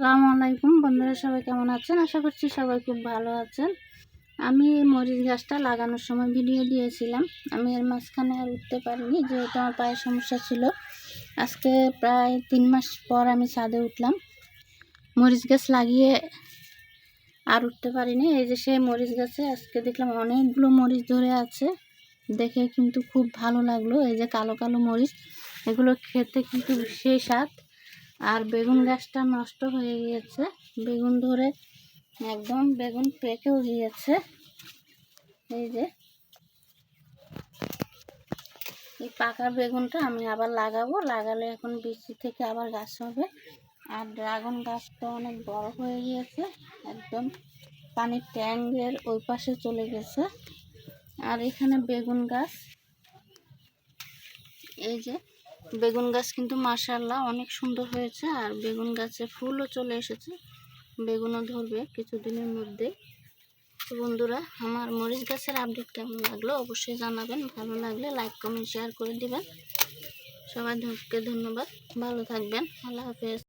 আসসালামু আলাইকুম। বন্ধুরা সবাই কেমন আছেন? আশা করছি সবাই খুব ভালো আছেন। আমি এই মরিচ গাছটা লাগানোর সময় ভিডিও দিয়েছিলাম। আমি এর মাঝখানে আর উঠতে পারিনি, যেহেতু আমার পায়ের সমস্যা ছিল। আজকে প্রায় তিন মাস পর আমি ছাদে উঠলাম। মরিচ গাছ লাগিয়ে আর উঠতে পারিনি। এই যে সেই মরিচ গাছে আজকে দেখলাম অনেকগুলো মরিচ ধরে আছে। দেখে কিন্তু খুব ভালো লাগল। এই যে কালো কালো মরিচ, এগুলো খেতে কিন্তু সেই স্বাদ। আর বেগুন গাছটা নষ্ট হয়ে গিয়েছে। বেগুন ধরে একদম বেগুন পেকেও গিয়েছে এই যে। এই পাকা বেগুনটা আমি আবার লাগাবো। লাগালে এখন বৃষ্টি থেকে আবার গাছ হবে। আর ড্রাগন গাছটা অনেক বড় হয়ে গিয়েছে। একদম পানির ট্যাঙ্কের ওই পাশে চলে গেছে। আর এখানে বেগুন গাছ। এই যে। বেগুন গাছ কিন্তু মাশাল্লাহ অনেক সুন্দর হয়েছে, আর বেগুন গাছে ফুলও চলে এসেছে। বেগুনও ধরবে কিছুদিনের মধ্যে তো বন্ধুরা, আমার মরিচ গাছের আপডেট কেমন লাগল অবশ্যই জানাবেন। ভালো লাগলে লাইক কমেন্ট শেয়ার করে দিবেন। সবাই ধন্যবাদ। ভালো থাকবেন। আল্লাহ হাফেজ।